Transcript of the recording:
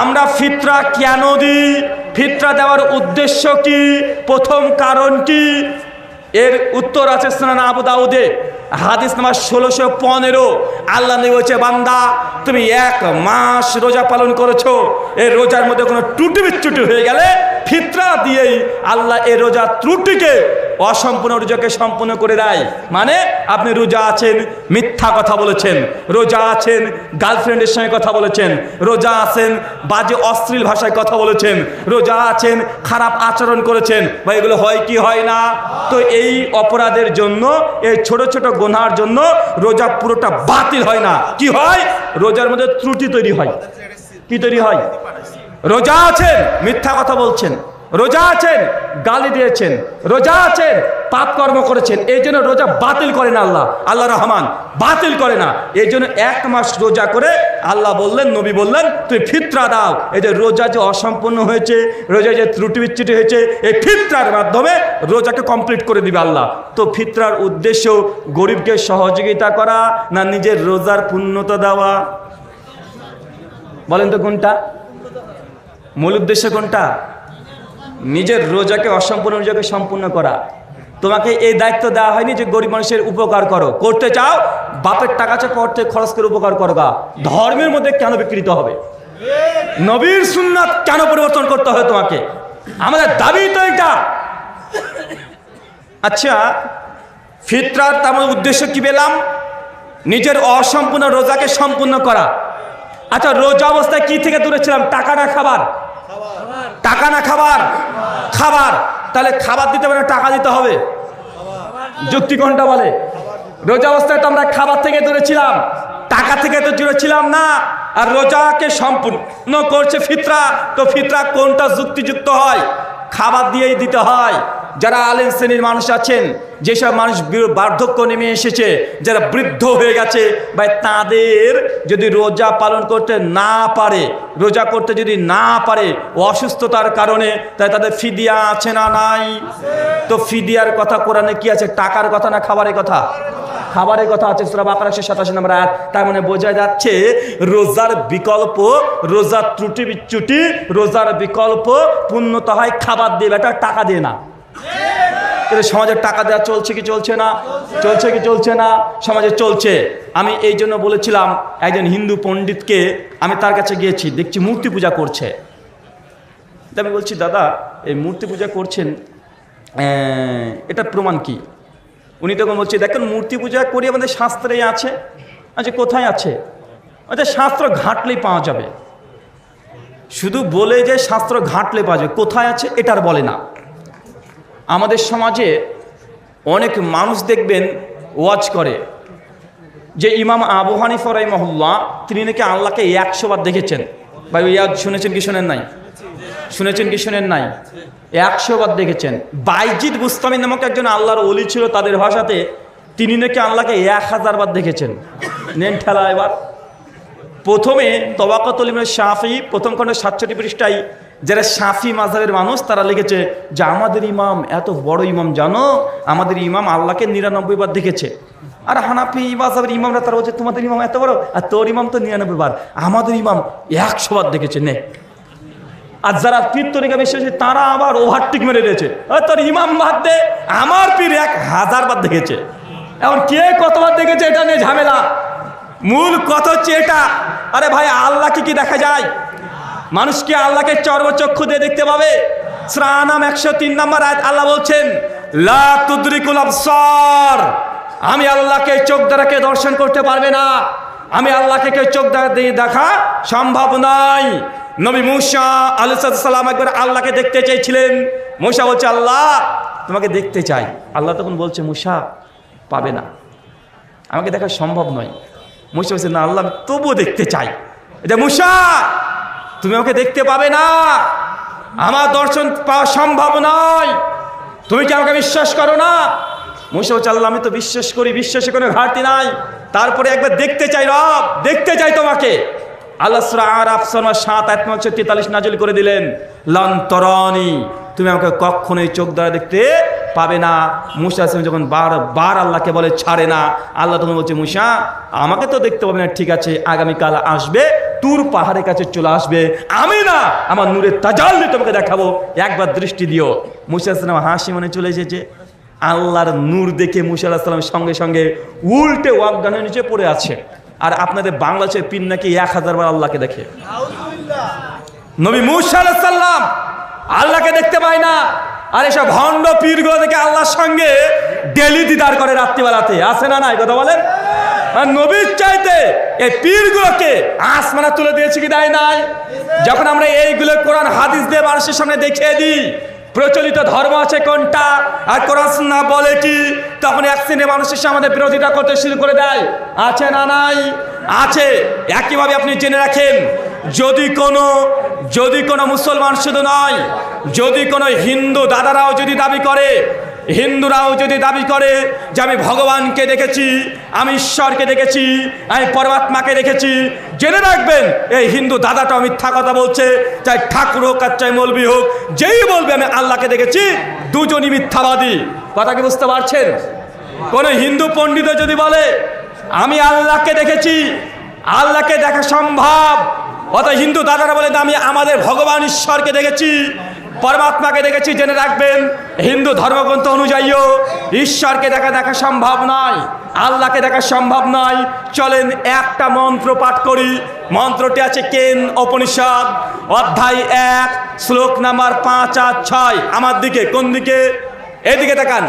আমরা ফিতরা কেন দিই? ফিতরা দেওয়ার উদ্দেশ্য কি? প্রথম কারণ কি? এর উত্তর আছে স্নান আবু দাউদে। হাদিস নাম্বার ষোলোশো পনেরো। আল্লাহ বলছে, বান্দা, তুমি এক মাস রোজা পালন করেছ। এই রোজার মধ্যে কোনো ত্রুটি বিচ্যুটি হয়ে গেলে ফিতরা দিয়েই আল্লাহ এই রোজা ত্রুটিকে অসম্পূর্ণ রোজাকে সম্পূর্ণ করে দেয়। মানে আপনি রোজা আছেন, মিথ্যা কথা বলেছেন, রোজা আছেন গার্লফ্রেন্ডের সঙ্গে কথা বলেছেন, রোজা আছেন, বাজে, অশ্লীল ভাষায় কথা বলেছেন, রোজা আছেন, খারাপ আচরণ করেছেন। বা এগুলো হয় কি হয় না? তো এই অপরাধের জন্য, এই ছোট ছোট গোনার জন্য রোজা পুরোটা বাতিল হয় না। কি হয়? রোজার মধ্যে ত্রুটি তৈরি হয়। কি তৈরি হয়? রোজা আছেন, মিথ্যা কথা বলছেন। রোজা আছেন, গালি দিয়েছেন, রোজা আছেন, পাপ কর্ম করেছেন, এই জন্য রোজা বাতিল করেন আল্লাহ। আল্লাহ রহমান, বাতিল করে না। এই জন্য এক মাস রোজা করে আল্লাহ বললেন, নবী বললেন, তুই ফিতরা দাও। এই যে রোজা যে অসম্পূর্ণ হয়েছে, রোজা যে ত্রুটি বিচ্ছুটি হয়েছে, এই ফিতরার মাধ্যমে রোজাকে কমপ্লিট করে দিবে আল্লাহ। তো ফিতরার উদ্দেশ্য গরিবকে সহযোগিতা করা না নিজের রোজার পূর্ণতা দেওয়া? বলেন তো কোনটা? মূল উদ্দেশ্য কোনটা? নিজের রোজাকে, অসম্পূর্ণ রোজাকে সম্পূর্ণ করা। তোমাকে এই দায়িত্ব দেওয়া হয়নি যে গরিব মানুষের উপকার করো। করতে চাও, বাপের টাকা চা করতে খরচ করে উপকার করো গা। ধর্মের মধ্যে কেন বিকৃত হবে? নবীর সুন্নাত কেন পরিবর্তন করতে হবে তোমাকে? আমাদের দাবি তো এটা। আচ্ছা ফিতরার আমার উদ্দেশ্য কি পেলাম? নিজের অসম্পূর্ণ রোজাকে সম্পূর্ণ করা। আচ্ছা রোজা অবস্থায় কি থেকে দূরে ছিলাম? টাকা না খাবার। টাকা না খাবার? খাবার। তাহলে খাবার দিতে পারে টাকা দিতে হবে। যুক্তি কোনটা বলে? রোজা অবস্থায় তো আমরা খাবার থেকে দূরে ছিলাম। টাকা থেকে তো দূরে ছিলাম না। আর রোজাকে সম্পূর্ণ করছে ফিতরা। তো ফিতরা কোনটা যুক্তিযুক্ত হয়? খাবার দিয়েই দিতে হয়। যারা আলেন শ্রেণির মানুষ আছেন, যেসব মানুষ বার্ধক্য নেমে এসেছে, যারা বৃদ্ধ হয়ে গেছে বা তাদের যদি রোজা পালন করতে না পারে, রোজা করতে যদি না পারে অসুস্থতার কারণে, তাই তাদের ফিদিয়া আছে না নাই? তো ফিদিয়ার কথা কোরআনে কি আছে? টাকার কথা না খাবারের কথা? খাবারের কথা আছে, সুরা বাকার একশো সাতাশি নম্বর আয়াত। তার মানে বোঝা যাচ্ছে, রোজার বিকল্প রোজার ত্রুটি বিচ্যুটি রোজার বিকল্প পূর্ণতা হয় খাবার দিয়ে বেটা টাকা দিয়ে না। কিন্তু সমাজের টাকা দেওয়া চলছে কি চলছে না? চলছে কি চলছে না? সমাজে চলছে। আমি এই জন্য বলেছিলাম, একজন হিন্দু পণ্ডিতকে আমি তার কাছে গিয়েছি, দেখছি মূর্তি পূজা করছে। আমি বলছি, দাদা, এই মূর্তি পূজা করছেন এটার প্রমাণ কি? উনি তখন বলছে, দেখেন, মূর্তি পূজা করি আমাদের শাস্ত্রেই আছে। আচ্ছা কোথায় আছে? আচ্ছা শাস্ত্র ঘাটলেই পাওয়া যাবে। শুধু বলে যে শাস্ত্র ঘাটলে পাওয়া যাবে, কোথায় আছে, এটার বলে না। আমাদের সমাজে অনেক মানুষ দেখবেন ওয়াজ করে। যে ইমাম আবু হানিফা মহল্লা তিনি নাকি আল্লাহকে একশো বার দেখেছেন। ভাই ওয়াজ শুনেছেন কি শোনেন নাই? শুনেছেন কি শোনেন নাই? একশো বার দেখেছেন। বাইজিদ বুস্তামি নামক একজন আল্লাহর অলি ছিল তাদের ভাষাতে, তিনি নাকি আল্লাহকে এক হাজার বার দেখেছেন। নেন ঠেলা এবার। প্রথমে তবাকতলিমের শাফি প্রথম খণ্ডের সাতষট্টি পৃষ্ঠায় যারা শাফি মাঝাবের মানুষ তারা লিখেছে যে আমাদের ইমাম এত বড় ইমাম জানো আমাদের ইমাম আল্লাহকে নিরানব্বই বার দেখেছে। আর হানাফি মাঝাবের ইমামরা তারা বলছে তোমাদের ইমাম এত বড় আর তোর ইমাম তো নিরানব্বই বার। আমাদের ইমাম একশো বার দেখেছে নে। আর যারা পীর তরিকা বিশ্বাসী তারা আবার ওভারটিক মেরে দিয়েছে। "ও, তোর ইমাম বাদ দে আমার পীর এক হাজার বার দেখেছে। এখন কে কতবার দেখেছে এটা নিয়ে ঝামেলা। মূল কথা হচ্ছে এটা। আরে ভাই, আল্লাহকে কি দেখা যায়? মানুষকে আল্লাহকে চর্বচক্ষু দিয়ে দেখতে পাবে। শ্রানাম একশো তিন নম্বর আয়াত আল্লাহ বলছেন, লা আমি আল্লাহকে চোখ দ্বারা কে দর্শন করতে পারবে না। আমি আল্লাহকে কেউ চোখ দ্বারা দিয়ে দেখা সম্ভব নয় নবী মুসা আলুসালাম একবার আল্লাহকে দেখতে চেয়েছিলেন। মুসা বলছে, আল্লাহ, তোমাকে দেখতে চাই। আল্লাহ তখন বলছে, মুসা, পাবে না। আমাকে দেখা সম্ভব নয়। মুসা বলছে, না, আল্লাহ তবুও দেখতে চাই। এটা মুসা, তুমি আমাকে দেখতে পাবে না। আমার দর্শন পাওয়া সম্ভব নয়। তুমি কি আমাকে বিশ্বাস করো না? মুসা বলছে, আল্লাহ, আমি তো বিশ্বাস করি বিশ্বাসে কোনো ঘাটতি নাই। তারপরে একবার দেখতে চাই রব, দেখতে চাই তোমাকে। আল্লাহ আর আফসার সাত আত্ম হচ্ছে তেতাল্লিশ নাজল করে দিলেন লন্তরনি তুমি আমাকে কখনোই চোখ দ্বারা দেখতে পাবে না। মুসা আসলাম যখন বার বার আল্লাহকে বলে ছাড়ে না। আল্লাহ তখন বলছে মুসা আমাকে তো দেখতে পাবে না। ঠিক আছে আগামীকাল আসবে তুর পাহাড়ের কাছে চলে আসবে। আমি না আমার নূরের তাজাল্লি তোমাকে দেখাবো। একবার দৃষ্টি দিও। মুসা আসলাম হাসি মনে চলে এসেছে। আল্লাহর নূর দেখে মুসা আলাহিসাল্লামের সঙ্গে সঙ্গে উল্টে ওয়াকডানের নিচে পড়ে আছে। আর আপনাদের বাংলাদেশের পিন নাকি এক হাজার বার আল্লাহকে দেখে। নবী মুসা আলাহিসাল্লাম আল্লাহকে দেখতে পায় না। আর এসব ভণ্ড পীরগুলো থেকে আল্লাহর সঙ্গে ডেলি দিদার করে রাত্রিবেলাতে। আসে না নাই? কথা বলেন? নবীর চাইতে এই পীরগুলোকে আসমানা তুলে দিয়েছে কি দেয় নাই? যখন আমরা এইগুলো কোরআন, হাদিস দিয়ে মানুষের সামনে দেখিয়ে দিই, প্রচলিত ধর্ম আছে কোনটা? আর কোরআন না বলে কি? তখন এক শ্রেণির মানুষের সামনে আমাদের বিরোধিতা করতে শুরু করে দেয়। আছে না নাই? আছে। একইভাবে আপনি জেনে রাখেন, যদি কোনো যদি কোনো মুসলমান শুধু নয়, যদি কোনো হিন্দু দাদারাও যদি দাবি করে, হিন্দুরাও যদি দাবি করে যে আমি ভগবানকে দেখেছি, আমি ঈশ্বরকে দেখেছি, আমি পরমাত্মাকে দেখেছি, জেনে রাখবেন, এই হিন্দু দাদাটা মিথ্যা কথা বলছে, চাই ঠাকুর হোক আর চাই মৌলবি হোক, যেই বলবে আমি আল্লাহকে দেখেছি, দুজনই মিথ্যাবাদী। কথা কি বুঝতে পারছেন? কোন হিন্দু পণ্ডিত যদি বলে, আমি আল্লাহকে দেখেছি আল্লাহকে দেখা সম্ভব। অত হিন্দু দাদারা বলে আমি আমাদের ভগবান ঈশ্বরকে দেখেছি, পরমাত্মাকে দেখেছি, জেনে রাখবেন, হিন্দু ধর্মগ্রন্থ অনুযায়ীও ঈশ্বরকে দেখা দেখা সম্ভব নয়, আল্লাহকে দেখা সম্ভব নয়। চলেন একটা মন্ত্র পাঠ করি। মন্ত্রটি আছে কেন উপনিষদ, অধ্যায় এক, শ্লোক নাম্বার পাঁচ আর ছয়। আমার দিকে, কোন দিকে? এদিকে তাকান।